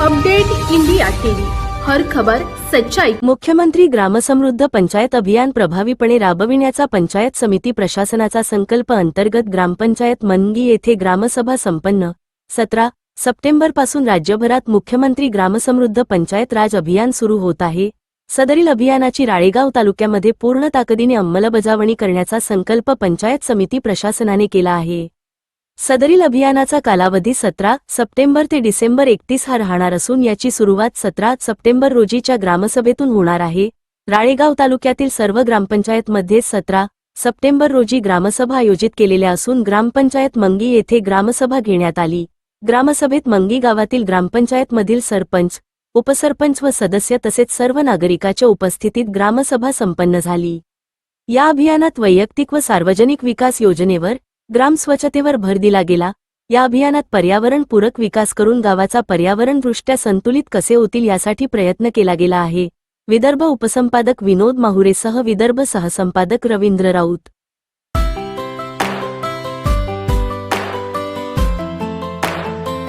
Update India TV. हर खबर सच्चाई. मुख्यमंत्री ग्रामसमृद्ध पंचायत अभियान प्रभावीपणे राबविण्याचा पंचायत समिती प्रशासनाचा संकल्प अंतर्गत ग्रामपंचायत मनगी येथे ग्रामसभा संपन्न. सतरा सप्टेंबरपासून राज्यभरात मुख्यमंत्री ग्रामसमृद्ध पंचायत राज अभियान सुरू होत आहे. सदरील अभियानाची राळेगाव तालुक्यामध्ये पूर्ण ताकदीने अंमलबजावणी करण्याचा संकल्प पंचायत समिती प्रशासनाने केला आहे. सदरील अभियानाचा कालावधी सतरा सप्टेंबर ते डिसेंबर एकतीस हा राहणार असून याची सुरुवात सतरा सप्टेंबर रोजीच्या ग्रामसभेतून होणार आहे. राळेगाव तालुक्यातील सर्व ग्रामपंचायतमध्ये सतरा सप्टेंबर रोजी ग्रामसभा आयोजित केलेल्या असून ग्रामपंचायत मंगी येथे ग्रामसभा घेण्यात आली. ग्रामसभेत मंगी गावातील ग्रामपंचायतमधील सरपंच उपसरपंच व सदस्य तसेच सर्व नागरिकाच्या उपस्थितीत ग्रामसभा संपन्न झाली. या अभियानात वैयक्तिक व सार्वजनिक विकास योजनेवर ग्राम स्वच्छतेवर भर दिला गेला. या अभियानात पर्यावरणपूरक विकास करून गावाचा पर्यावरणदृष्ट्या संतुलित कसे होतील यासाठी प्रयत्न केला गेला आहे. विदर्भ उपसंपादक विनोद माहुरेसह विदर्भ सहसंपादक रवींद्र राऊत.